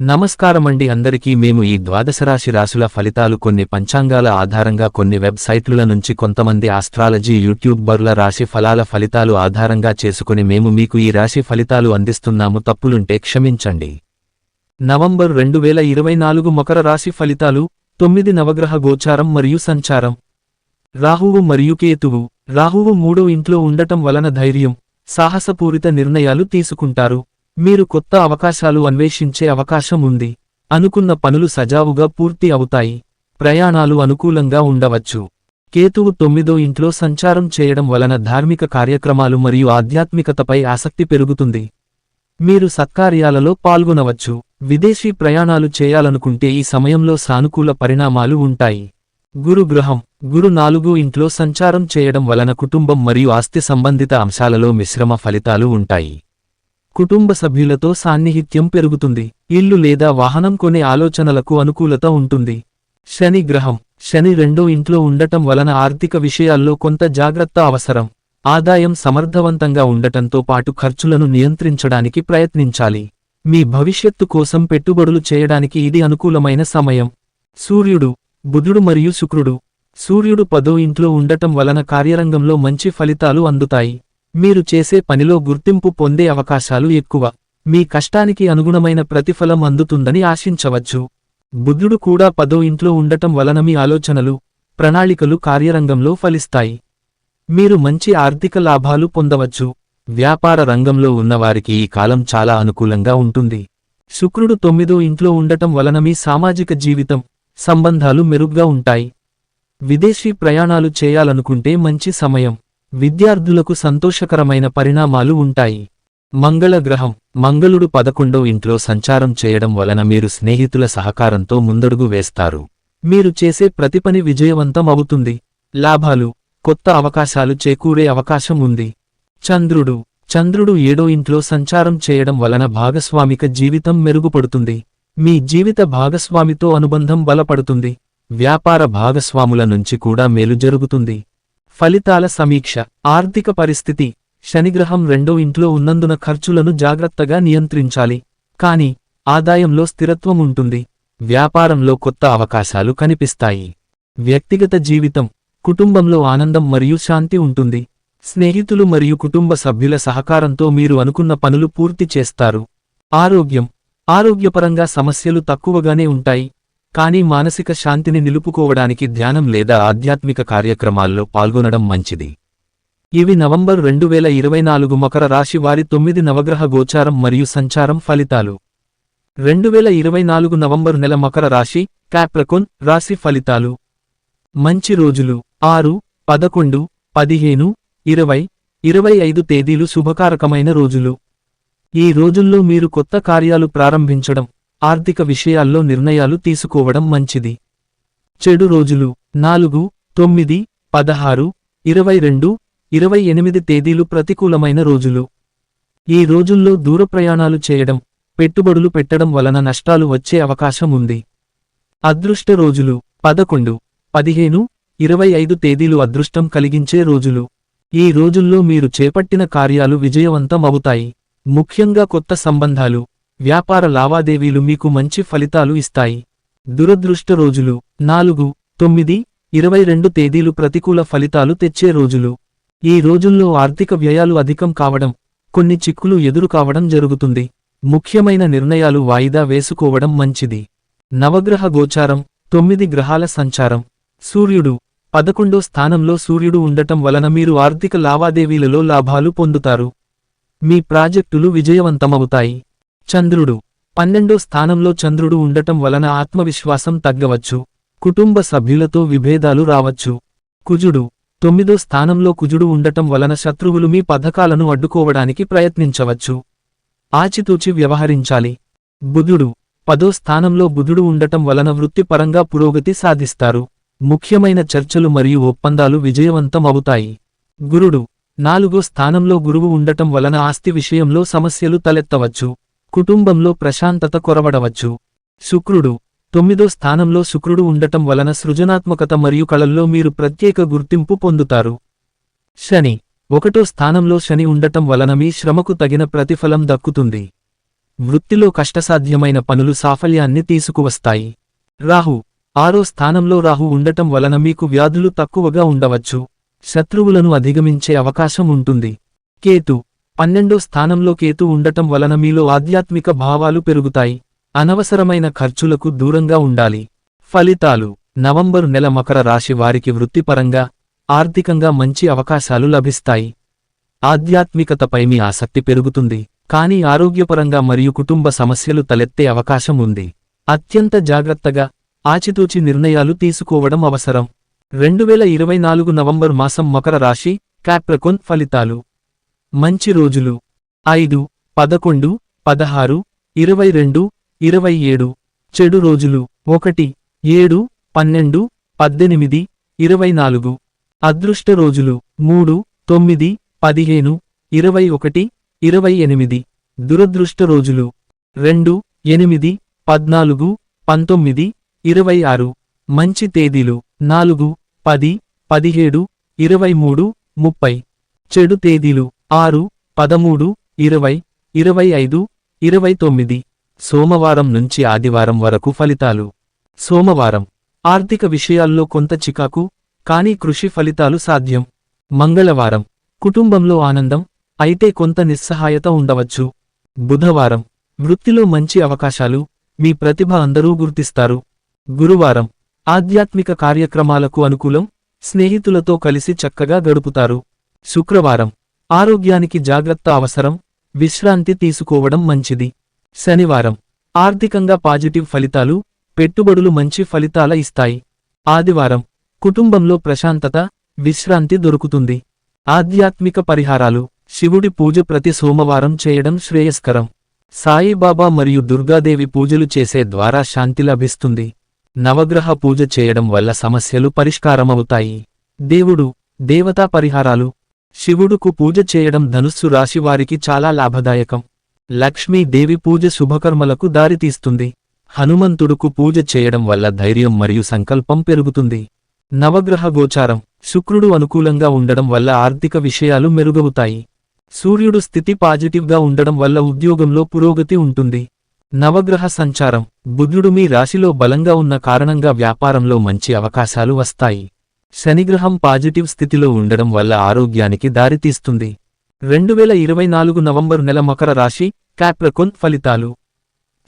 నమస్కారమండి అందరికీ మేము ఈ ద్వాదశరాశి రాశుల ఫలితాలు కొన్ని పంచాంగాల ఆధారంగా కొన్ని వెబ్సైట్ల నుంచి కొంతమంది ఆస్ట్రాలజీ యూట్యూబర్ల రాశి ఫలాల ఫలితాలు ఆధారంగా చేసుకుని మేము మీకు ఈ రాశి ఫలితాలు అందిస్తున్నాము. తప్పులుంటే క్షమించండి. నవంబర్ రెండు వేల ఇరవై నాలుగు మకర రాశి ఫలితాలు తొమ్మిది నవగ్రహ గోచారం మరియు సంచారం. రాహువు మరియు కేతువు రాహువు మూడో ఇంట్లో ఉండటం వలన ధైర్యం సాహసపూరిత నిర్ణయాలు తీసుకుంటారు. మీరు కొత్త అవకాశాలు అన్వేషించే అవకాశం ఉంది. అనుకున్న పనులు సజావుగా పూర్తి అవుతాయి. ప్రయాణాలు అనుకూలంగా ఉండవచ్చు. కేతువు తొమ్మిదో ఇంట్లో సంచారం చేయడం వలన ధార్మిక కార్యక్రమాలు మరియు ఆధ్యాత్మికతపై ఆసక్తి పెరుగుతుంది. మీరు సత్కార్యాలలో పాల్గొనవచ్చు. విదేశీ ప్రయాణాలు చేయాలనుకుంటే ఈ సమయంలో సానుకూల పరిణామాలు ఉంటాయి. గురుగ్రహం. గురు నాలుగు ఇంట్లో సంచారం చేయడం వలన కుటుంబం మరియు ఆస్తి సంబంధిత అంశాలలో మిశ్రమ ఫలితాలు ఉంటాయి. కుటుంబ సభ్యులతో సాన్నిహిత్యం పెరుగుతుంది. ఇల్లు లేదా వాహనం కొనే ఆలోచనలకు అనుకూలత ఉంటుంది. శని గ్రహం. శని రెండో ఇంట్లో ఉండటం వలన ఆర్థిక విషయాల్లో కొంత జాగ్రత్త అవసరం. ఆదాయం సమర్థవంతంగా ఉండటంతో పాటు ఖర్చులను నియంత్రించడానికి ప్రయత్నించాలి. మీ భవిష్యత్తు కోసం పెట్టుబడులు చేయడానికి ఇది అనుకూలమైన సమయం. సూర్యుడు బుధుడు మరియు శుక్రుడు. సూర్యుడు పదో ఇంట్లో ఉండటం వలన కార్యరంగంలో మంచి ఫలితాలు అందుతాయి. మీరు చేసే పనిలో గుర్తింపు పొందే అవకాశాలు ఎక్కువ. మీ కష్టానికి అనుగుణమైన ప్రతిఫలం అందుతుందని ఆశించవచ్చు. బుద్ధుడు కూడా పదో ఇంట్లో ఉండటం వలన మీ ఆలోచనలు ప్రణాళికలు కార్యరంగంలో ఫలిస్తాయి. మీరు మంచి ఆర్థిక లాభాలు పొందవచ్చు. వ్యాపార రంగంలో ఉన్నవారికి ఈ కాలం చాలా అనుకూలంగా ఉంటుంది. శుక్రుడు తొమ్మిదో ఇంట్లో ఉండటం వలన మీ సామాజిక జీవితం సంబంధాలు మెరుగ్గా ఉంటాయి. విదేశీ ప్రయాణాలు చేయాలనుకుంటే మంచి సమయం. విద్యార్థులకు సంతోషకరమైన పరిణామాలు ఉంటాయి. మంగళ గ్రహం మంగళుడు పదకొండో ఇంట్లో సంచారం చేయడం వలన మీరు స్నేహితుల సహకారంతో ముందడుగు వేస్తారు. మీరు చేసే ప్రతి పని విజయవంతం అవుతుంది. లాభాలు కొత్త అవకాశాలు చేకూరే అవకాశం ఉంది. చంద్రుడు చంద్రుడు ఏడో ఇంట్లో సంచారం చేయడం వలన భాగస్వామిక జీవితం మెరుగుపడుతుంది. మీ జీవిత భాగస్వామితో అనుబంధం బలపడుతుంది. వ్యాపార భాగస్వాముల నుంచి కూడా మేలు జరుగుతుంది. ఫలితాల సమీక్ష. ఆర్థిక పరిస్థితి. శనిగ్రహం రెండో ఇంట్లో ఉన్నందున ఖర్చులను జాగ్రత్తగా నియంత్రించాలి. కాని ఆదాయంలో స్థిరత్వం ఉంటుంది. వ్యాపారంలో కొత్త అవకాశాలు కనిపిస్తాయి. వ్యక్తిగత జీవితం. కుటుంబంలో ఆనందం మరియు శాంతి ఉంటుంది. స్నేహితులు మరియు కుటుంబ సభ్యుల సహకారంతో మీరు అనుకున్న పనులు పూర్తి చేస్తారు. ఆరోగ్యం. ఆరోగ్యపరంగా సమస్యలు తక్కువగానే ఉంటాయి. కానీ మానసిక శాంతిని నిలుపుకోవడానికి ధ్యానం లేదా ఆధ్యాత్మిక కార్యక్రమాల్లో పాల్గొనడం మంచిది. ఇవి నవంబర్ రెండు వేల ఇరవై నాలుగు మకర రాశి వారి తొమ్మిది నవగ్రహ గోచారం మరియు సంచారం ఫలితాలు. రెండు వేల ఇరవై నాలుగు నవంబర్ నెల మకర రాశి క్యాప్రకోన్ రాశి ఫలితాలు. మంచి రోజులు. ఆరు పదకొండు పదిహేను ఇరవై ఇరవై ఐదు తేదీలు శుభకారకమైన రోజులు. ఈ రోజుల్లో మీరు కొత్త కార్యాలు ప్రారంభించడం ఆర్థిక విషయాల్లో నిర్ణయాలు తీసుకోవడం మంచిది. చెడు రోజులు. నాలుగు తొమ్మిది పదహారు ఇరవై రెండు ఇరవై ఎనిమిది తేదీలు ప్రతికూలమైన రోజులు. ఈ రోజుల్లో దూర ప్రయాణాలు చేయడం పెట్టుబడులు పెట్టడం వలన నష్టాలు వచ్చే అవకాశం ఉంది. అదృష్ట రోజులు. పదకొండు పదిహేను ఇరవై ఐదు తేదీలు అదృష్టం కలిగించే రోజులు. ఈ రోజుల్లో మీరు చేపట్టిన కార్యాలు విజయవంతం అవుతాయి. ముఖ్యంగా కొత్త సంబంధాలు. వ్యాపార లావాదేవీలు మీకు మంచి ఫలితాలు ఇస్తాయి. దురదృష్ట రోజులు. నాలుగు తొమ్మిది ఇరవై రెండు తేదీలు ప్రతికూల ఫలితాలు తెచ్చే రోజులు. ఈ రోజుల్లో ఆర్థిక వ్యయాలు అధికం కావడం కొన్ని చిక్కులు ఎదురు కావడం జరుగుతుంది. ముఖ్యమైన నిర్ణయాలు వాయిదా వేసుకోవడం మంచిది. నవగ్రహ గోచారం. తొమ్మిది గ్రహాల సంచారం. సూర్యుడు. పదకొండో స్థానంలో సూర్యుడు ఉండటం వలన మీరు ఆర్థిక లావాదేవీలలో లాభాలు పొందుతారు. మీ ప్రాజెక్టులు విజయవంతమవుతాయి. చంద్రుడు. పన్నెండో స్థానంలో చంద్రుడు ఉండటం వలన ఆత్మవిశ్వాసం తగ్గవచ్చు. కుటుంబ సభ్యులతో విభేదాలు రావచ్చు. కుజుడు. తొమ్మిదో స్థానంలో కుజుడు ఉండటం వలన శత్రువులు మీ పథకాలను అడ్డుకోవడానికి ప్రయత్నించవచ్చు. ఆచితూచి వ్యవహరించాలి. బుధుడు. పదో స్థానంలో బుధుడు ఉండటం వలన వృత్తిపరంగా పురోగతి సాధిస్తారు. ముఖ్యమైన చర్చలు మరియు ఒప్పందాలు విజయవంతం అవుతాయి గురుడు. నాలుగో స్థానంలో గురువు ఉండటం వలన ఆస్తి విషయంలో సమస్యలు తలెత్తవచ్చు. కుటుంబంలో ప్రశాంతత కొరవడవచ్చు. శుక్రుడు తొమ్మిదో స్థానంలో శుక్రుడు ఉండటం వలన సృజనాత్మకత మరియు కళల్లో మీరు ప్రత్యేక గుర్తింపు పొందుతారు. శని ఒకటో స్థానంలో శని ఉండటం వలన మీ శ్రమకు తగిన ప్రతిఫలం దక్కుతుంది. వృత్తిలో కష్టసాధ్యమైన పనులు సాఫల్యాన్ని తీసుకువస్తాయి. రాహు ఆరో స్థానంలో రాహు ఉండటం వలన మీకు వ్యాధులు తక్కువగా ఉండవచ్చు. శత్రువులను అధిగమించే అవకాశం ఉంటుంది. కేతు పన్నెండో స్థానంలో కేతు ఉండటం వలన మీలో ఆధ్యాత్మిక భావాలు పెరుగుతాయి. అనవసరమైన ఖర్చులకు దూరంగా ఉండాలి. ఫలితాలు. నవంబరు నెల మకర రాశి వారికి వృత్తిపరంగా ఆర్థికంగా మంచి అవకాశాలు లభిస్తాయి. ఆధ్యాత్మికతపై మీ ఆసక్తి పెరుగుతుంది. కానీ ఆరోగ్యపరంగా మరియు కుటుంబ సమస్యలు తలెత్తే అవకాశం ఉంది. అత్యంత జాగ్రత్తగా ఆచితూచి నిర్ణయాలు తీసుకోవడం అవసరం. రెండువేల ఇరవై నాలుగు నవంబర్ మాసం మకర రాశి క్యాప్రకోన్ ఫలితాలు. మంచి రోజులు. ఐదు పదకొండు పదహారు ఇరవై రెండు ఇరవై ఏడు. చెడు రోజులు. ఒకటి ఏడు పన్నెండు పద్దెనిమిది ఇరవై నాలుగు. అదృష్ట రోజులు. మూడు తొమ్మిది పదిహేను ఇరవై ఒకటి ఇరవై ఎనిమిది. దురదృష్ట రోజులు. రెండు ఎనిమిది పద్నాలుగు పంతొమ్మిది ఇరవై ఆరు. మంచి తేదీలు. నాలుగు పది పదిహేడు ఇరవై మూడు ముప్పై. చెడు తేదీలు. ఆరు పదమూడు ఇరవై ఇరవై ఐదు ఇరవై తొమ్మిది. సోమవారం నుంచి ఆదివారం వరకు ఫలితాలు. సోమవారం. ఆర్థిక విషయాల్లో కొంత చికాకు కానీ కృషి ఫలితాలు సాధ్యం. మంగళవారం. కుటుంబంలో ఆనందం అయితే కొంత నిస్సహాయత ఉండవచ్చు. బుధవారం. వృత్తిలో మంచి అవకాశాలు మీ ప్రతిభ అందరూ గుర్తిస్తారు. గురువారం. ఆధ్యాత్మిక కార్యక్రమాలకు అనుకూలం స్నేహితులతో కలిసి చక్కగా గడుపుతారు. శుక్రవారం. ఆరోగ్యానికి జాగ్రత్త అవసరం విశ్రాంతి తీసుకోవడం మంచిది. శనివారం. ఆర్థికంగా పాజిటివ్ ఫలితాలు పెట్టుబడులు మంచి ఫలితాల ఇస్తాయి. ఆదివారం. కుటుంబంలో ప్రశాంతత విశ్రాంతి దొరుకుతుంది. ఆధ్యాత్మిక పరిహారాలు శివుడి పూజ ప్రతి సోమవారం చేయడం శ్రేయస్కరం. సాయిబాబా మరియు దుర్గాదేవి పూజలు చేసే ద్వారా శాంతి లభిస్తుంది. నవగ్రహ పూజ చేయడం వల్ల సమస్యలు పరిష్కారమవుతాయి. దేవుడు దేవతా పరిహారాలు శివుడుకు పూజ చేయడం ధనుస్సు రాశివారికి చాలా లాభదాయకం. లక్ష్మీదేవి పూజ శుభకర్మలకు దారితీస్తుంది హనుమంతుడుకు పూజ చేయడం వల్ల ధైర్యం మరియు సంకల్పం పెరుగుతుంది. నవగ్రహ గోచారం శుక్రుడు అనుకూలంగా ఉండడం వల్ల ఆర్థిక విషయాలు మెరుగవుతాయి. సూర్యుడు స్థితి పాజిటివ్గా ఉండడం వల్ల ఉద్యోగంలో పురోగతి ఉంటుంది. నవగ్రహ సంచారం బుధుడు మీ రాశిలో బలంగా ఉన్న కారణంగా వ్యాపారంలో మంచి అవకాశాలు వస్తాయి. శనిగ్రహం పాజిటివ్ స్థితిలో ఉండడం వల్ల ఆరోగ్యానికి దారితీస్తుంది. రెండువేల ఇరవై నాలుగు నవంబర్ నెల మకర రాశి క్యాప్రకోన్ ఫలితాలు.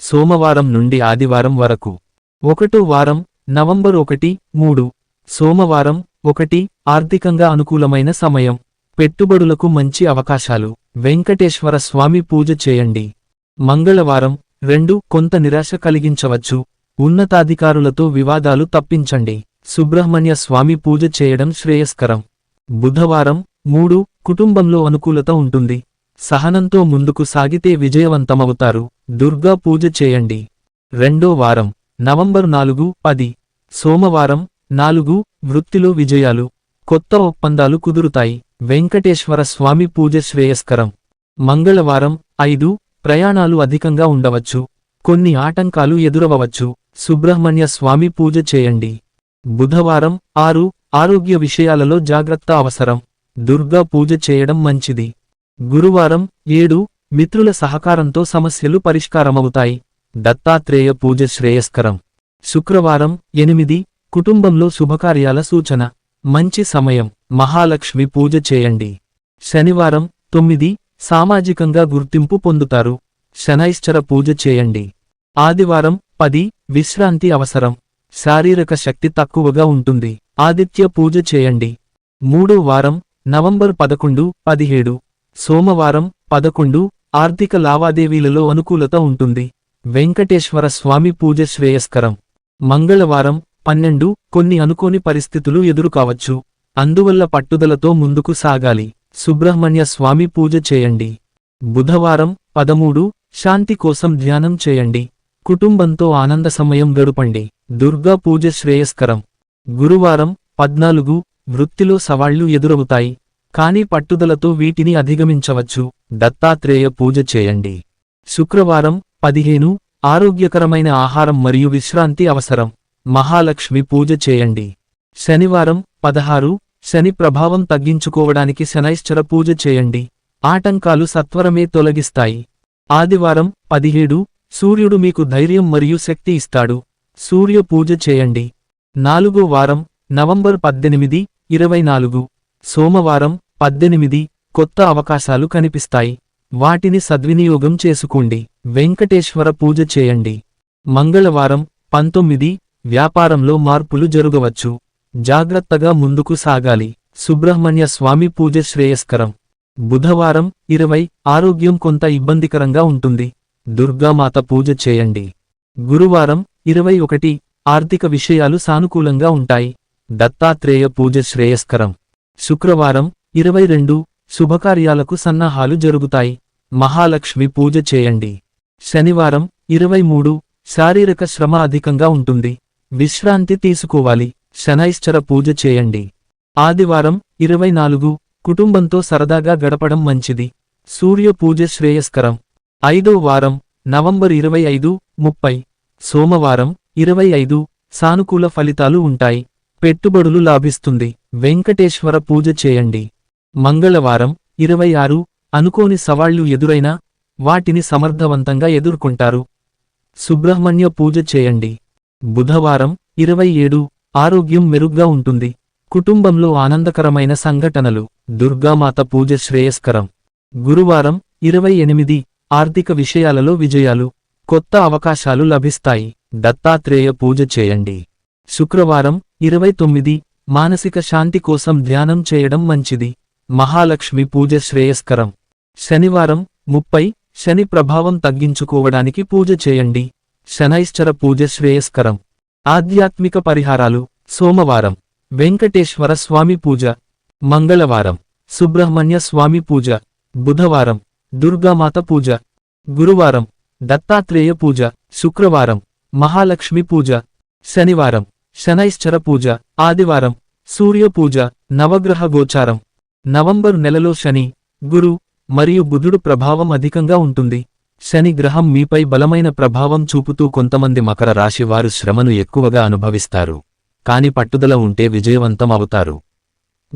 సోమవారం నుండి ఆదివారం వరకు. ఒకటో వారం నవంబర్ ఒకటి మూడు. సోమవారం ఒకటి ఆర్థికంగా అనుకూలమైన సమయం. పెట్టుబడులకు మంచి అవకాశాలు. వెంకటేశ్వర స్వామి పూజ చేయండి. మంగళవారం రెండు కొంత నిరాశ కలిగించవచ్చు. ఉన్నతాధికారులతో వివాదాలు తప్పించండి. సుబ్రహ్మణ్య స్వామి పూజ చేయడం శ్రేయస్కరం. బుధవారం మూడు కుటుంబంలో అనుకూలత ఉంటుంది. సహనంతో ముందుకు సాగితే విజయవంతమవుతారు. దుర్గా పూజ చేయండి. రెండో వారం నవంబర్ నాలుగు పది. సోమవారం నాలుగు వృత్తిలో విజయాలు. కొత్త ఒప్పందాలు కుదురుతాయి. వెంకటేశ్వర స్వామి పూజ శ్రేయస్కరం. మంగళవారం ఐదు ప్రయాణాలు అధికంగా ఉండవచ్చు. కొన్ని ఆటంకాలు ఎదురవవచ్చు సుబ్రహ్మణ్య స్వామి పూజ చేయండి. బుధవారం ఆరు ఆరోగ్య విషయాలలో జాగ్రత్త అవసరం. దుర్గా పూజ చేయడం మంచిది. గురువారం ఏడు మిత్రుల సహకారంతో సమస్యలు పరిష్కారమవుతాయి. దత్తాత్రేయ పూజ శ్రేయస్కరం. శుక్రవారం ఎనిమిది కుటుంబంలో శుభకార్యాల సూచన. మంచి సమయం. మహాలక్ష్మి పూజ చేయండి. శనివారం తొమ్మిది సామాజికంగా గుర్తింపు పొందుతారు. శనైశ్చర పూజ చేయండి. ఆదివారం పది విశ్రాంతి అవసరం. శారీరక శక్తి తక్కువగా ఉంటుంది. ఆదిత్య పూజ చేయండి. మూడో వారం నవంబర్ పదకొండు పదిహేడు. సోమవారం పదకొండు ఆర్థిక లావాదేవీలలో అనుకూలత ఉంటుంది. వెంకటేశ్వర స్వామి పూజ శ్రేయస్కరం. మంగళవారం పన్నెండు కొన్ని అనుకోని పరిస్థితులు ఎదురుకావచ్చు. అందువల్ల పట్టుదలతో ముందుకు సాగాలి. సుబ్రహ్మణ్య స్వామి పూజ చేయండి. బుధవారం పదమూడు శాంతి కోసం ధ్యానం చేయండి. కుటుంబంతో ఆనంద సమయం గడపండి. దుర్గా పూజ శ్రేయస్కరం. గురువారం పద్నాలుగు వృత్తిలో సవాళ్ళు ఎదురవుతాయి కానీ పట్టుదలతో వీటిని అధిగమించవచ్చు. దత్తాత్రేయ పూజ చేయండి. శుక్రవారం పదిహేను ఆరోగ్యకరమైన ఆహారం మరియు విశ్రాంతి అవసరం. మహాలక్ష్మి పూజ చేయండి. శనివారం పదహారు శని ప్రభావం తగ్గించుకోవడానికి శనైశ్చర పూజ చేయండి. ఆటంకాలు సత్వరమే తొలగిస్తాయి. ఆదివారం పదిహేడు సూర్యుడు మీకు ధైర్యం మరియు శక్తి ఇస్తాడు. సూర్య పూజ చేయండి. నాలుగో వారం నవంబర్ పద్దెనిమిది ఇరవై నాలుగు. సోమవారం పద్దెనిమిది కొత్త అవకాశాలు కనిపిస్తాయి. వాటిని సద్వినియోగం చేసుకోండి. వెంకటేశ్వర పూజ చేయండి. మంగళవారం పంతొమ్మిది వ్యాపారంలో మార్పులు జరగవచ్చు. జాగ్రత్తగా ముందుకు సాగాలి. సుబ్రహ్మణ్య స్వామి పూజ శ్రేయస్కరం. బుధవారం ఇరవై ఆరోగ్యం కొంత ఇబ్బందికరంగా ఉంటుంది. దుర్గామాత పూజ చేయండి. గురువారం ఇరవై ఒకటి ఆర్థిక విషయాలు సానుకూలంగా ఉంటాయి. దత్తాత్రేయ పూజ శ్రేయస్కరం. శుక్రవారం ఇరవై రెండు శుభకార్యాలకు సన్నాహాలు జరుగుతాయి. మహాలక్ష్మి పూజ చేయండి. శనివారం ఇరవై మూడు శారీరక శ్రమ అధికంగా ఉంటుంది. విశ్రాంతి తీసుకోవాలి. శనైశ్చర పూజ చేయండి. ఆదివారం ఇరవై నాలుగు కుటుంబంతో సరదాగా గడపడం మంచిది. సూర్య పూజ శ్రేయస్కరం. ఐదో వారం నవంబర్ ఇరవై ఐదు ముప్పై. సోమవారం ఇరవై ఐదు సానుకూల ఫలితాలు ఉంటాయి. పెట్టుబడులు లాభిస్తుంది. వెంకటేశ్వర పూజ చేయండి. మంగళవారం ఇరవై ఆరు అనుకోని సవాళ్ళు ఎదురైనా వాటిని సమర్థవంతంగా ఎదుర్కొంటారు. సుబ్రహ్మణ్య పూజ చేయండి. బుధవారం ఇరవై ఏడు ఆరోగ్యం మెరుగ్గా ఉంటుంది. కుటుంబంలో ఆనందకరమైన సంఘటనలు. దుర్గామాత పూజ శ్రేయస్కరం. గురువారం ఇరవై ఎనిమిది ఆర్థిక విషయాలలో విజయాలు. కొత్త అవకాశాలు లభిస్తాయి. దత్తాత్రేయ పూజ చేయండి. శుక్రవారం ఇరవై తొమ్మిది మానసిక శాంతి కోసం ధ్యానం చేయడం మంచిది. మహాలక్ష్మి పూజ శ్రేయస్కరం. శనివారం ముప్పై శని ప్రభావం తగ్గించుకోవడానికి పూజ చేయండి. శనైశ్చర పూజ శ్రేయస్కరం. ఆధ్యాత్మిక పరిహారాలు. సోమవారం వెంకటేశ్వర స్వామి పూజ. మంగళవారం సుబ్రహ్మణ్య స్వామి పూజ. బుధవారం దుర్గామాత పూజ. గురువారం దత్తాత్రేయ పూజ శుక్రవారం మహాలక్ష్మి పూజ శనివారం శనైశ్చర పూజ ఆదివారం సూర్య పూజ నవగ్రహ గోచారం. నవంబరు నెలలో శని గురు మరియు బుధుడు ప్రభావం అధికంగా ఉంటుంది. శని గ్రహం మీపై బలమైన ప్రభావం చూపుతూ కొంతమంది మకర రాశి వారు శ్రమను ఎక్కువగా అనుభవిస్తారు. కాని పట్టుదల ఉంటే విజయవంతం అవుతారు.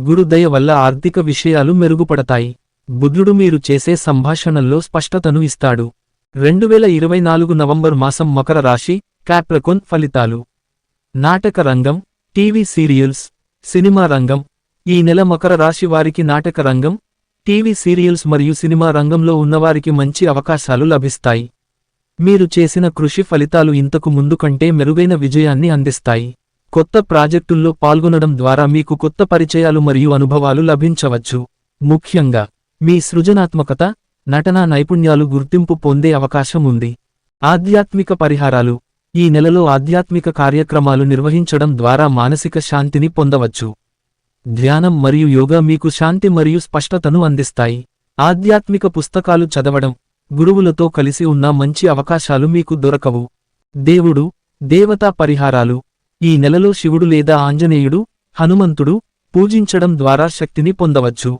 గురుదయ వల్ల ఆర్థిక విషయాలు మెరుగుపడతాయి. బుధుడు మీరు చేసే సంభాషణల్లో స్పష్టతను ఇస్తాడు. రెండువేల ఇరవై నాలుగు నవంబర్ మాసం మకర రాశి క్యాప్రకోన్ ఫలితాలు. నాటక రంగం టీవీ సీరియల్స్ సినిమా రంగం. ఈ నెల మకర రాశి వారికి నాటక రంగం టీవీ సీరియల్స్ మరియు సినిమా రంగంలో ఉన్నవారికి మంచి అవకాశాలు లభిస్తాయి. మీరు చేసిన కృషి ఫలితాలు ఇంతకు ముందు కంటే మెరుగైన విజయాన్ని అందిస్తాయి. కొత్త ప్రాజెక్టుల్లో పాల్గొనడం ద్వారా మీకు కొత్త పరిచయాలు మరియు అనుభవాలు లభించవచ్చు. ముఖ్యంగా మీ సృజనాత్మకత నటనా నైపుణ్యాలు గుర్తింపు పొందే అవకాశం ఉంది ఆధ్యాత్మిక పరిహారాలు. ఈ నెలలో ఆధ్యాత్మిక కార్యక్రమాలు నిర్వహించడం ద్వారా మానసిక శాంతిని పొందవచ్చు. ధ్యానం మరియు యోగా మీకు శాంతి మరియు స్పష్టతను అందిస్తాయి. ఆధ్యాత్మిక పుస్తకాలు చదవడం గురువులతో కలిసి ఉన్న మంచి అవకాశాలు మీకు దొరకవు. దేవుడు దేవతా పరిహారాలు. ఈ నెలలో శివుడు లేదా ఆంజనేయుడు హనుమంతుడు పూజించడం ద్వారా శక్తిని పొందవచ్చు.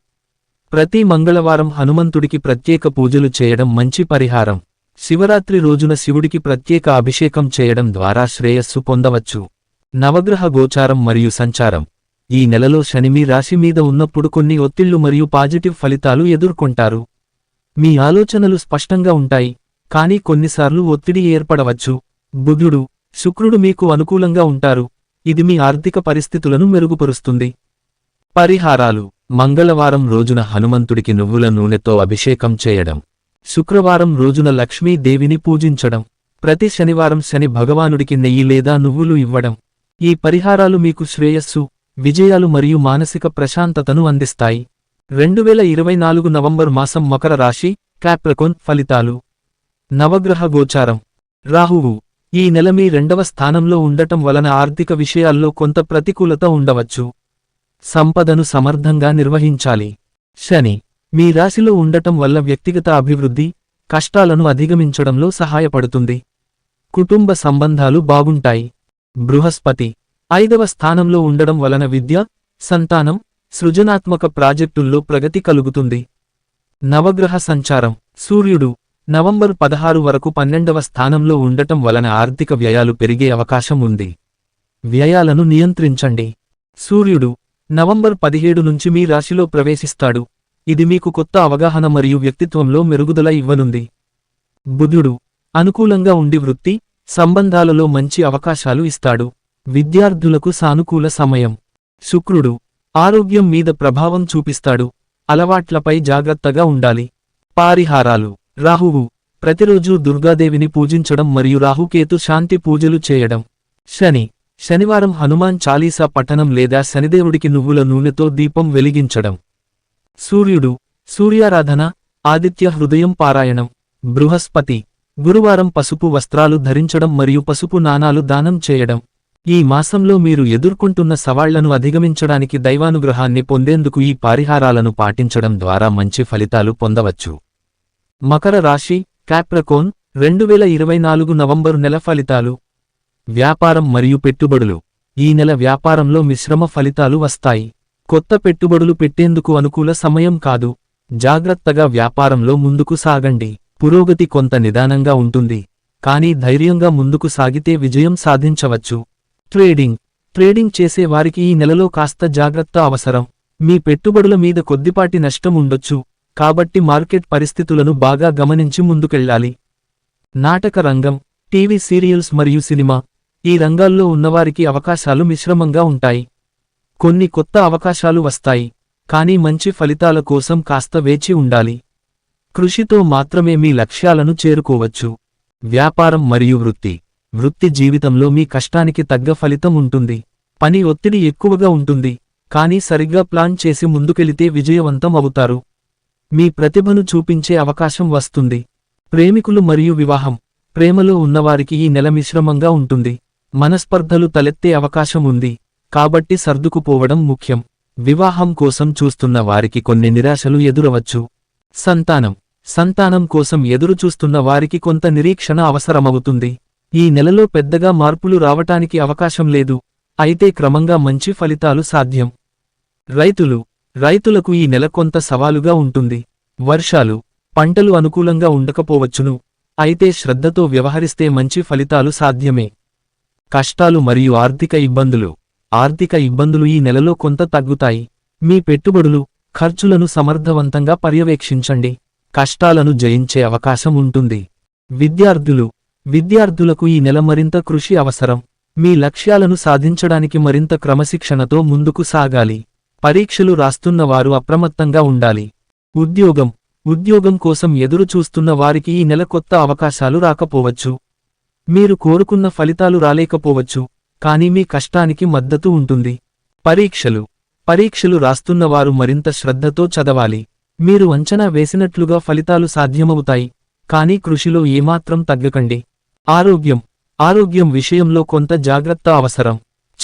ప్రతి మంగళవారం హనుమంతుడికి ప్రత్యేక పూజలు చేయడం మంచి పరిహారం. శివరాత్రి రోజున శివుడికి ప్రత్యేక అభిషేకం చేయడం ద్వారా శ్రేయస్సు పొందవచ్చు. నవగ్రహ గోచారం మరియు సంచారం. ఈ నెలలో శని మీ రాశి మీద ఉన్నప్పుడు కొన్ని ఒత్తిళ్ళు మరియు పాజిటివ్ ఫలితాలు ఎదుర్కొంటారు. మీ ఆలోచనలు స్పష్టంగా ఉంటాయి. కానీ కొన్నిసార్లు ఒత్తిడి ఏర్పడవచ్చు. బుధుడు శుక్రుడు మీకు అనుకూలంగా ఉంటారు. ఇది మీ ఆర్థిక పరిస్థితులను మెరుగుపరుస్తుంది. పరిహారాలు. మంగళవారం రోజున హనుమంతుడికి నువ్వుల నూనెతో అభిషేకం చేయడం. శుక్రవారం రోజున లక్ష్మీదేవిని పూజించడం. ప్రతి శనివారం శని భగవానుడికి నెయ్యి లేదా నువ్వులు ఇవ్వడం. ఈ పరిహారాలు మీకు శ్రేయస్సు విజయాలు మరియు మానసిక ప్రశాంతతను అందిస్తాయి. రెండువేల ఇరవై నాలుగు నవంబర్ మాసం మకర రాశి క్యాప్రకోన్ ఫలితాలు. నవగ్రహ గోచారం. రాహువు ఈ నెల మీ రెండవ స్థానంలో ఉండటం వలన ఆర్థిక విషయాల్లో కొంత ప్రతికూలత ఉండవచ్చు. సంపదను సమర్థంగా నిర్వహించాలి. శని మీ రాశిలో ఉండటం వల్ల వ్యక్తిగత అభివృద్ధి కష్టాలను అధిగమించడంలో సహాయపడుతుంది. కుటుంబ సంబంధాలు బాగుంటాయి. బృహస్పతి ఐదవ స్థానంలో ఉండడం వలన విద్య సంతానం సృజనాత్మక ప్రాజెక్టుల్లో ప్రగతి కలుగుతుంది. నవగ్రహ సంచారం సూర్యుడు నవంబర్ పదహారు వరకు పన్నెండవ స్థానంలో ఉండటం వలన ఆర్థిక వ్యయాలు పెరిగే అవకాశం ఉంది. వ్యయాలను నియంత్రించండి. సూర్యుడు నవంబర్ పదిహేడు నుంచి మీ రాశిలో ప్రవేశిస్తాడు. ఇది మీకు కొత్త అవగాహన మరియు వ్యక్తిత్వంలో మెరుగుదల ఇవ్వనుంది. బుధుడు అనుకూలంగా ఉండి వృత్తి సంబంధాలలో మంచి అవకాశాలు ఇస్తాడు. విద్యార్థులకు సానుకూల సమయం. శుక్రుడు ఆరోగ్యం మీద ప్రభావం చూపిస్తాడు. అలవాట్లపై జాగ్రత్తగా ఉండాలి. పారిహారాలు. రాహువు ప్రతిరోజూ దుర్గాదేవిని పూజించడం మరియు రాహుకేతు శాంతి పూజలు చేయడం. శని శనివారం హనుమాన్ చాలీసా పఠనం లేదా శనిదేవుడికి నువ్వుల నూనెతో దీపం వెలిగించడం. సూర్యుడు సూర్యారాధన ఆదిత్య హృదయం పారాయణం. బృహస్పతి గురువారం పసుపు వస్త్రాలు ధరించడం మరియు పసుపు నాణాలు దానం చేయడం. ఈ మాసంలో మీరు ఎదుర్కొంటున్న సవాళ్ళను అధిగమించడానికి దైవానుగ్రహాన్ని పొందేందుకు ఈ పరిహారాలను పాటించడం ద్వారా మంచి ఫలితాలు పొందవచ్చు. మకర రాశి క్యాప్రకోన్ రెండు వేల ఇరవై నాలుగు నవంబరు నెల ఫలితాలు. వ్యాపారం మరియు పెట్టుబడులు. ఈ నెల వ్యాపారంలో మిశ్రమ ఫలితాలు వస్తాయి. కొత్త పెట్టుబడులు పెట్టేందుకు అనుకూల సమయం కాదు. జాగ్రత్తగా వ్యాపారంలో ముందుకు సాగండి. పురోగతి కొంత నిదానంగా ఉంటుంది. కానీ ధైర్యంగా ముందుకు సాగితే విజయం సాధించవచ్చు. ట్రేడింగ్. ట్రేడింగ్ చేసే వారికి ఈ నెలలో కాస్త జాగ్రత్త అవసరం. మీ పెట్టుబడుల మీద కొద్దిపాటి నష్టం ఉండొచ్చు. కాబట్టి మార్కెట్ పరిస్థితులను బాగా గమనించి ముందుకెళ్ళాలి నాటక రంగం టీవీ సీరియల్స్ మరియు సినిమా ఈ రంగాల్లో ఉన్నవారికి అవకాశాలు మిశ్రమంగా ఉంటాయి. కొన్ని కొత్త అవకాశాలు వస్తాయి. కానీ మంచి ఫలితాల కోసం కాస్త వేచి ఉండాలి. కృషితో మాత్రమే మీ లక్ష్యాలను చేరుకోవచ్చు. వ్యాపారం మరియు వృత్తి. వృత్తి జీవితంలో మీ కష్టానికి తగ్గ ఫలితం ఉంటుంది. పని ఒత్తిడి ఎక్కువగా ఉంటుంది. కానీ సరిగ్గా ప్లాన్ చేసి ముందుకెళితే విజయవంతం అవుతారు. మీ ప్రతిభను చూపించే అవకాశం వస్తుంది. ప్రేమికులు మరియు వివాహం. ప్రేమలో ఉన్నవారికి ఈ నెల మిశ్రమంగా ఉంటుంది. మనస్పర్ధలు తలెత్తే అవకాశం ఉంది కాబట్టి సర్దుకుపోవడం ముఖ్యం. వివాహం కోసం చూస్తున్న వారికి కొన్ని నిరాశలు ఎదురవచ్చు. సంతానం. సంతానం కోసం ఎదురుచూస్తున్న వారికి కొంత నిరీక్షణ అవసరమవుతుంది. ఈ నెలలో పెద్దగా మార్పులు రావటానికి అవకాశం లేదు. అయితే క్రమంగా మంచి ఫలితాలు సాధ్యం. రైతులు. రైతులకు ఈ నెల కొంత సవాలుగా ఉంటుంది. వర్షాలు. పంటలు అనుకూలంగా ఉండకపోవచ్చును. అయితే శ్రద్ధతో వ్యవహరిస్తే మంచి ఫలితాలు సాధ్యమే. కష్టాలు మరియు ఆర్థిక ఇబ్బందులు. ఆర్థిక ఇబ్బందులు ఈ నెలలో కొంత తగ్గుతాయి. మీ పెట్టుబడులు ఖర్చులను సమర్థవంతంగా పర్యవేక్షించండి. కష్టాలను జయించే అవకాశం ఉంటుంది. విద్యార్థులు విద్యార్థులకు ఈ నెల మరింత కృషి అవసరం. మీ లక్ష్యాలను సాధించడానికి మరింత క్రమశిక్షణతో ముందుకు సాగాలి. పరీక్షలు రాస్తున్నవారు అప్రమత్తంగా ఉండాలి. ఉద్యోగం ఉద్యోగం కోసం ఎదురుచూస్తున్న వారికి ఈ నెల కొత్త అవకాశాలు రాకపోవచ్చు. మీరు కోరుకున్న ఫలితాలు రాలేకపోవచ్చు కానీ మీ కష్టానికి మద్దతు ఉంటుంది. పరీక్షలు. పరీక్షలు రాస్తున్నవారు మరింత శ్రద్ధతో చదవాలి. మీరు అంచనా వేసినట్లుగా ఫలితాలు సాధ్యమవుతాయి కానీ కృషిలో ఏమాత్రం తగ్గకండి. ఆరోగ్యం. ఆరోగ్యం విషయంలో కొంత జాగ్రత్త అవసరం.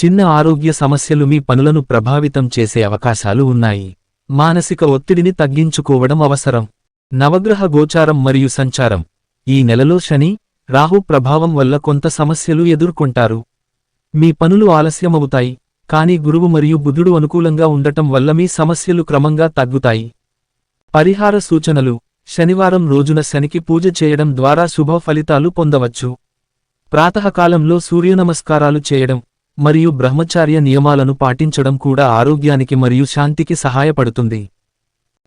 చిన్న ఆరోగ్య సమస్యలు మీ పనులను ప్రభావితం చేసే అవకాశాలు ఉన్నాయి. మానసిక ఒత్తిడిని తగ్గించుకోవడం అవసరం. నవగ్రహ గోచారం మరియు సంచారం. ఈ నెలలో శని రాహు ప్రభావం వల్ల కొంత సమస్యలు ఎదుర్కొంటారు. మీ పనులు ఆలస్యమవుతాయి కానీ గురువు మరియు బుధుడు అనుకూలంగా ఉండటం వల్ల మీ సమస్యలు క్రమంగా తగ్గుతాయి. పరిహార సూచనలు శనివారం రోజున శనికి పూజ చేయడం ద్వారా శుభ ఫలితాలు పొందవచ్చు. ప్రాతకాలంలో సూర్యనమస్కారాలు చేయడం మరియు బ్రహ్మచార్య నియమాలను పాటించడం కూడా ఆరోగ్యానికి మరియు శాంతికి సహాయపడుతుంది.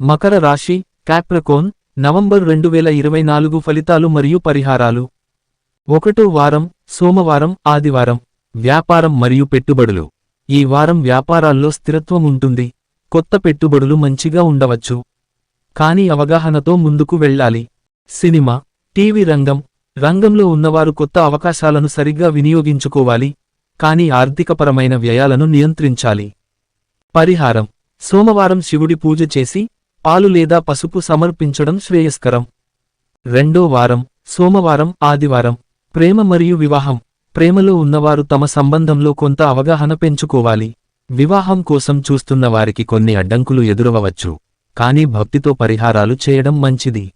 మకర రాశి క్యాప్రకోన్ నవంబర్ రెండు వేల ఇరవై నాలుగు ఫలితాలు మరియు పరిహారాలు. ఒకటో వారం సోమవారం ఆదివారం వ్యాపారం మరియు పెట్టుబడులు. ఈ వారం వ్యాపారాల్లో స్థిరత్వం ఉంటుంది. కొత్త పెట్టుబడులు మంచిగా ఉండవచ్చు. కానీ అవగాహనతో ముందుకు వెళ్ళాలి. సినిమా టీవీ రంగం రంగంలో ఉన్నవారు కొత్త అవకాశాలను సరిగ్గా వినియోగించుకోవాలి. కానీ ఆర్థికపరమైన వ్యయాలను నియంత్రించాలి. పరిహారం సోమవారం శివుడి పూజ చేసి పాలు లేదా పసుపు సమర్పించడం శ్రేయస్కరం. రెండో వారం సోమవారం ఆదివారం ప్రేమ మరియు వివాహం. ప్రేమలో ఉన్నవారు తమ సంబంధంలో కొంత అవగాహన పెంచుకోవాలి. వివాహం కోసం చూస్తున్న వారికి కొన్ని అడ్డంకులు ఎదురవవచ్చు. కానీ భక్తితో పరిహారాలు చేయడం మంచిది.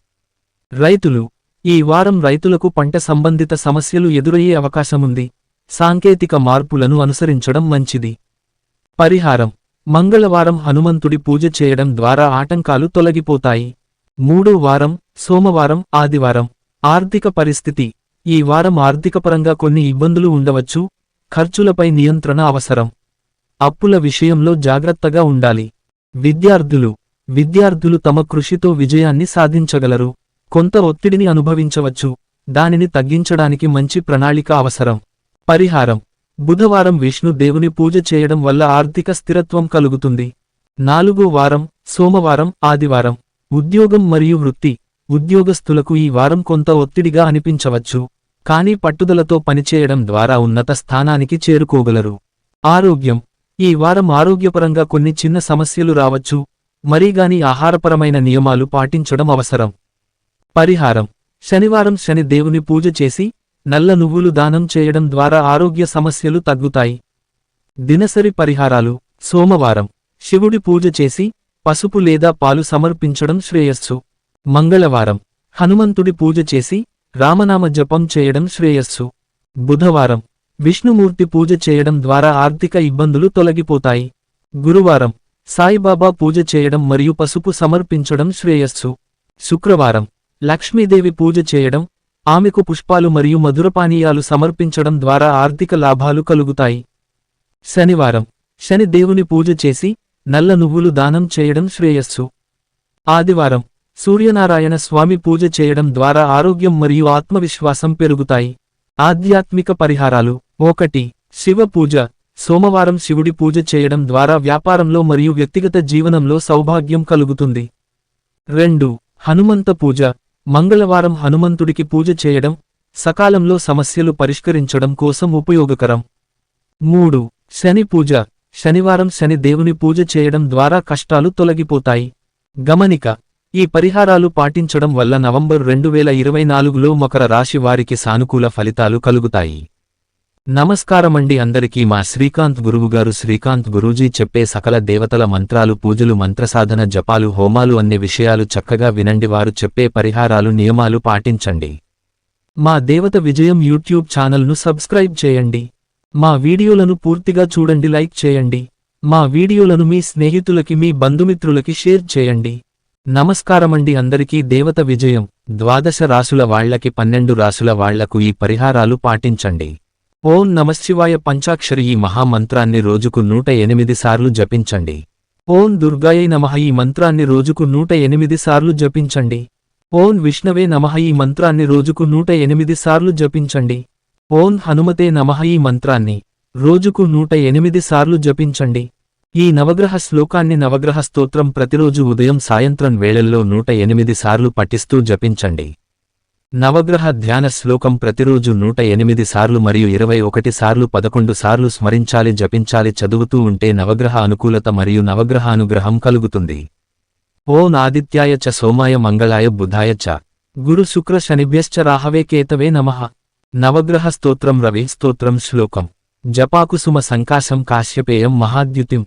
రైతులు. ఈ వారం రైతులకు పంట సంబంధిత సమస్యలు ఎదురయ్యే అవకాశముంది. సాంకేతిక మార్పులను అనుసరించడం మంచిది. పరిహారం. మంగళవారం హనుమంతుడి పూజ చేయడం ద్వారా ఆటంకాలు తొలగిపోతాయి. మూడో వారం సోమవారం ఆదివారం. ఆర్థిక పరిస్థితి. ఈ వారం ఆర్థికపరంగా కొన్ని ఇబ్బందులు ఉండవచ్చు ఖర్చులపై నియంత్రణ అవసరం. అప్పుల విషయంలో జాగ్రత్తగా ఉండాలి. విద్యార్థులు విద్యార్థులు తమ కృషితో విజయాన్ని సాధించగలరు. కొంత ఒత్తిడిని అనుభవించవచ్చు. దానిని తగ్గించడానికి మంచి ప్రణాళిక అవసరం. పరిహారం. బుధవారం విష్ణు దేవుని పూజ చేయడం వల్ల ఆర్థిక స్థిరత్వం కలుగుతుంది. నాలుగో వారం సోమవారం ఆదివారం. ఉద్యోగం మరియు వృత్తి. ఉద్యోగస్తులకు ఈ వారం కొంత ఒత్తిడిగా అనిపించవచ్చు కానీ పట్టుదలతో పనిచేయడం ద్వారా ఉన్నత స్థానానికి చేరుకోగలరు. ఆరోగ్యం. ఈ వారం ఆరోగ్యపరంగా కొన్ని చిన్న సమస్యలు రావచ్చు మరీగాని ఆహారపరమైన నియమాలు పాటించడం అవసరం. పరిహారం. శనివారం శని దేవుని పూజ చేసి నల్ల నువ్వులు దానం చేయడం ద్వారా ఆరోగ్య సమస్యలు తగ్గుతాయి. దినసరి పరిహారాలు. సోమవారం. శివుడి పూజ చేసి పసుపు లేదా పాలు సమర్పించడం శ్రేయస్సు. మంగళవారం. హనుమంతుడి పూజ చేసి రామనామ జపం చేయడం శ్రేయస్సు. బుధవారం. విష్ణుమూర్తి పూజ చేయడం ద్వారా ఆర్థిక ఇబ్బందులు తొలగిపోతాయి. గురువారం. సాయిబాబా పూజ చేయడం మరియు పసుపు సమర్పించడం శ్రేయస్సు. శుక్రవారం. లక్ష్మీదేవి పూజ చేయడం ఆమెకు పుష్పాలు మరియు మధురపానీయాలు సమర్పించడం ద్వారా ఆర్థిక లాభాలు కలుగుతాయి. శనివారం. శని దేవుని పూజ చేసి నల్ల నువ్వులు దానం చేయడం శ్రేయస్సు. ఆదివారం. సూర్యనారాయణ స్వామి పూజ చేయడం ద్వారా ఆరోగ్యం మరియు ఆత్మవిశ్వాసం పెరుగుతాయి. ఆధ్యాత్మిక పరిహారాలు. ఒకటి. శివ పూజ. సోమవారం శివుడి పూజ చేయడం ద్వారా వ్యాపారంలో మరియు వ్యక్తిగత జీవనంలో సౌభాగ్యం కలుగుతుంది. రెండు. హనుమంత పూజ. మంగళవారం హనుమంతుడికి పూజ చేయడం సకాలంలో సమస్యలు పరిష్కరించడం కోసం ఉపయోగకరం. మూడు. శని పూజ. శనివారం శని దేవుని పూజ చేయడం ద్వారా కష్టాలు తొలగిపోతాయి. గమనిక. ఈ పరిహారాలు పాటించడం వల్ల నవంబర్ రెండు వేల ఇరవై నాలుగులో మకర రాశి వారికి సానుకూల ఫలితాలు కలుగుతాయి. నమస్కారమండి అందరికీ మా శ్రీకాంత్ గురువుగారు. శ్రీకాంత్ గురూజీ చెప్పే సకల దేవతల మంత్రాలు పూజలు మంత్రసాధన జపాలు హోమాలు అన్ని విషయాలు చక్కగా వినండి. వారు చెప్పే పరిహారాలు నియమాలు పాటించండి. మా దేవత విజయం యూట్యూబ్ ఛానల్ను సబ్స్క్రైబ్ చేయండి. మా వీడియోలను పూర్తిగా చూడండి. లైక్ చేయండి. మా వీడియోలను మీ స్నేహితులకి మీ బంధుమిత్రులకి షేర్ చేయండి. నమస్కారమండి అందరికీ దేవత విజయం. ద్వాదశ రాసుల వాళ్ళకి పన్నెండు రాసుల వాళ్ళకు ఈ పరిహారాలు పాటించండి. ఓం నమశివాయ పంచాక్షరి ఈ మహామంత్రాన్ని రోజుకు నూట ఎనిమిది సార్లు జపించండి. ఓం దుర్గాయై నమః ఈ మంత్రాన్ని రోజుకు నూట ఎనిమిది సార్లు జపించండి. ఓం విష్ణవే నమః ఈ మంత్రాన్ని రోజుకు నూట ఎనిమిది సార్లు జపించండి. ఓం హనుమతే నమః ఈ మంత్రాన్ని రోజుకు నూట ఎనిమిది సార్లు జపించండి. ఈ నవగ్రహ శ్లోకాన్ని నవగ్రహ స్తోత్రం ప్రతిరోజు ఉదయం సాయంత్రం వేళల్లో నూట ఎనిమిది సార్లు పఠిస్తూ జపించండి. నవగ్రహ ధ్యాన శ్లోకం ప్రతిరోజు నూట ఎనిమిది సార్లు మరియు ఇరవై ఒకటి సార్లు పదకొండు సార్లు స్మరించాలి జపించాలి చదువుతూ ఉంటే నవగ్రహ అనుకూలత మరియు నవగ్రహానుగ్రహం కలుగుతుంది. ఓ నాదిత్యాయ చ సోమాయ మంగళాయ బుధాయ చ. గురు శుక్ర శనిభ్యశ్చ రాహవే కేతవే నమః. నవగ్రహ స్తోత్రం రవి స్తోత్రం శ్లోకం. జపాకుసుమ సంకాశం కాశ్యపేయం మహాద్యుతిం.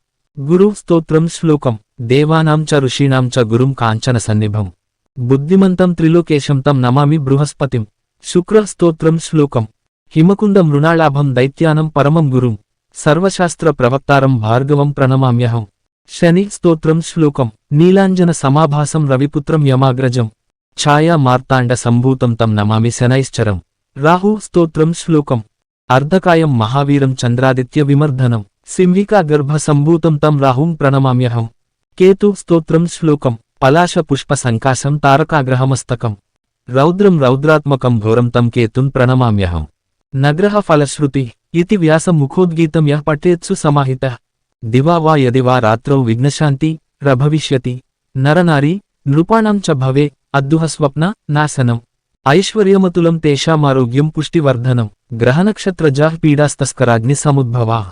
గురు స్తోత్రం శ్లోకం. దేవానాం చ ఋషీణాం చ గురుం కాంచన సన్నిభం. బుద్ధిమంతం త్రిలోకేశం తం నమామి బృహస్పతిం. శుక్ర స్తోత్రం శ్లోకం. హిమకుంద మృణాళాభం దైత్యానం పరమం గురుం. సర్వశాస్త్ర ప్రవక్తారం భార్గవం ప్రణమామ్యహం. శని స్తోత్రం శ్లోకం. నీలాంజన సమాభాసం రవిపుత్రం యమాగ్రజం. ఛాయా మార్తాండ సంభూతం తం నమామి శనైశ్చరం. రాహు స్తోత్రం శ్లోకం. అర్ధకాయం మహావీరం చంద్రాదిత్య విమర్ధనం. సింహికా గర్భ సంభూతం తం రాహుం ప్రణమామ్యహం. కేతు స్తోత్రం శ్లోకం. పలాశ పుష్ప సంకాశం తారకాగ్రహమస్తకం. రౌద్రం రౌద్రాత్మకం ఘోరం తం కేతున్ ప్రణమామ్యహం. నగ్రహ ఫలశ్రుతి ఇది వ్యాస ముఖోద్గీతం యః పఠేత్సు సమాహిత. దివా వా యది వా రాత్రౌ విఘ్నశాంతి రభవిష్యతి నరనారీ నృపాణం చ భవే అద్దుహ స్వప్న నాశనం. ఐశ్వర్యమతులం తేషామారోగ్యం పుష్టివర్ధనం. గ్రహనక్షత్రజాః పీడాస్తస్కరాగ్ని సముద్భవా.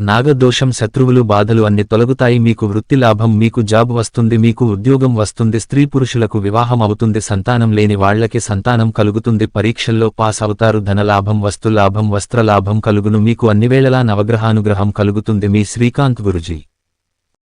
నాగదోషం శత్రువులు బాధలు అన్ని తొలగుతాయి. మీకు వృత్తి లాభం మీకు జాబ్ వస్తుంది మీకు ఉద్యోగం వస్తుంది. స్త్రీ పురుషులకు వివాహం అవుతుంది సంతానం లేని వాళ్ళకి సంతానం కలుగుతుంది. పరీక్షల్లో పాస్ అవుతారు ధనలాభం వస్తులాభం వస్త్రలాభం కలుగును. మీకు అన్నివేళలా నవగ్రహానుగ్రహం కలుగుతుంది. మీ శ్రీకాంత్ గురుజీ.